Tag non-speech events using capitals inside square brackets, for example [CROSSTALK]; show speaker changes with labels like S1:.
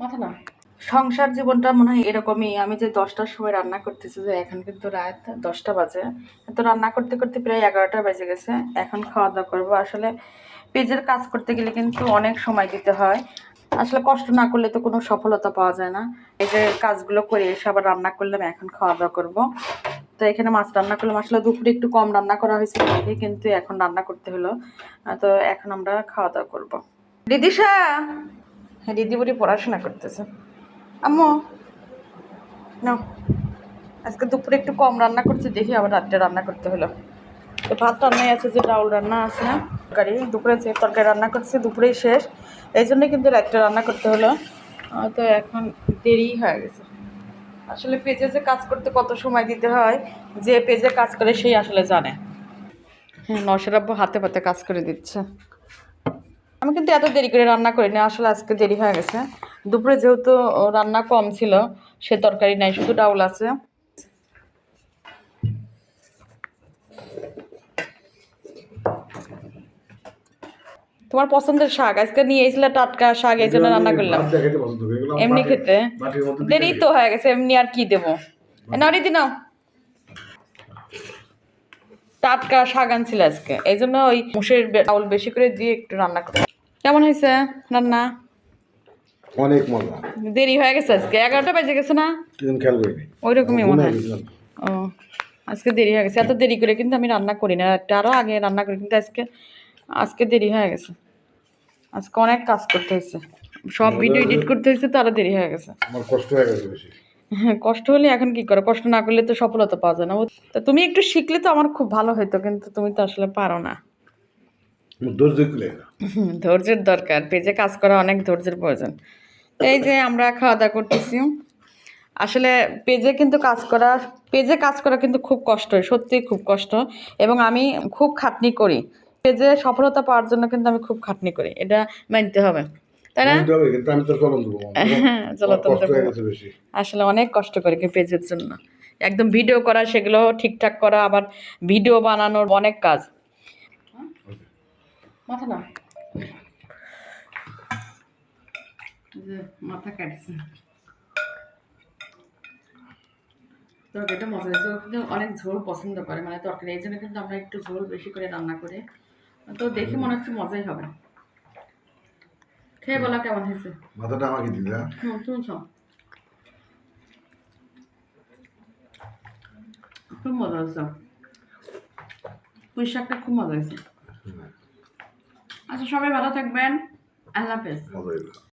S1: মাথা না সংসার জীবনটা মনে হয় এরকমই। আমি যে দশটার সময় রান্না করতেছি যে এখন কিন্তু রাত দশটা বাজে। তো রান্না করতে করতে প্রায় এগারোটা বেজে গেছে। এখন খাওয়া দাওয়া করব। আসলে পেজের কাজ করতে গেলে কিন্তু অনেক সময় দিতে হয়। আসলে কষ্ট না করলে তো কোনো সফলতা পাওয়া যায় না। এই যে কাজগুলো করে এসে আবার রান্না করলাম এখন খাওয়া দাওয়া করব। তো এখানে মাছ রান্না করলাম। আসলে দুপুরে একটু কম রান্না করা হয়েছিল আগে, কিন্তু এখন রান্না করতে হলো। তো এখন আমরা খাওয়া দাওয়া করব হ্যাঁ দিদি বুড়ি পড়াশোনা করতেছে। আম্মু না আজকে দুপুরে একটু কম রান্না করছে, দেখি আবার রাত্রে রান্না করতে হলো। তো ভাত রান্নাই আছে যে ডাউল রান্না আছে না? তরকারি, দুপুরে যে তরকারি রান্না করছে, দুপুরেই শেষ। এই জন্য কিন্তু রাত্রে রান্না করতে হলো। তো এখন দেরি হয়ে গেছে। আসলে পেজে যে কাজ করতে কত সময় দিতে হয় যে পেজে কাজ করে সেই আসলে জানে। হ্যাঁ নশের আব্বু হাতে পাতে কাজ করে দিচ্ছে। আমি কিন্তু এত দেরি করে রান্না করি না আসলে আজকে দেরি হয়ে গেছে। দুপুরে যেহেতু রান্না কম ছিল সে তরকারি নাই শুধু ডাউল আছে। তোমার পছন্দের শাক। আজকে নিয়ে এসেছিলে টাটকা শাক এই জন্য রান্না করলাম। এমনি খেতে। দেরি তো হয়ে গেছে এমনি আর কি দেবো? নাও দিদি নাও। টাটকা শাক আনছিল আজকে এই জন্য ওই মুসের চাউল বেশি করে দিয়ে একটু রান্না করে কেমন হয়েছে রান্না?
S2: অনেক মজা।
S1: দেরি হয়ে গেছে আজকে এগারোটা বেজে গেছে না? ওই রকমই মনে হয়। ও আজকে দেরি হয়ে গেছে এত দেরি করে কিন্তু আমি রান্না করি না একটা আরও আগে রান্না করি কিন্তু আজকে আজকে দেরি হয়ে গেছে। আজকে অনেক কাজ করতে হয়েছে। সব ভিডিও এডিট করতে হয়েছে তো আরও দেরি হয়ে গেছে।
S2: আমার কষ্ট হয়ে গেছে বেশি।
S1: হ্যাঁ কষ্ট হলে এখন কি করো? কষ্ট না করলে তো সফলতা পাওয়া যায় না। তা তুমি একটু শিখলে তো আমার খুব ভালো হতো কিন্তু তুমি তো আসলে পারো না। ধৈর্যের দরকার। পেজে কাজ করা অনেক ধৈর্যের প্রয়োজন। এই যে আমরা খাওয়া দাওয়া করতেছি। আসলে পেজে কিন্তু কাজ করা পেজে কাজ করা কিন্তু খুব কষ্ট সত্যিই খুব কষ্ট। এবং আমি খুব খাটনি করি। পেজে সফলতা পাওয়ার জন্য কিন্তু আমি খুব খাটনি করি। এটা মানতে হবে তাই না? হ্যাঁ [LAUGHS]
S2: হয়ে
S1: আসলে অনেক কষ্ট করি কি পেজের জন্য। একদম ভিডিও করা সেগুলো ঠিকঠাক করা আবার ভিডিও বানানোর অনেক কাজ। মাথা না মাথা কাটছে। তরকারিটা মজা হয়েছে কিন্তু অনেক ঝোল পছন্দ করে। মানে তরকারি এই জন্য কিন্তু আমরা একটু ঝোল বেশি করে রান্না করি। তো দেখে মনে হচ্ছে মজাই হবে। খেয়ে বলা কেমন হয়েছে?
S2: মাথাটা আমাকে দিলে হ্যাঁ?
S1: হুম তুমি খাও। খুব মজা হয়েছে। পুঁই শাকটা খুব মজা হয়েছে। আচ্ছা সবাই ভালো থাকবেন। আল্লাহ হাফেজ।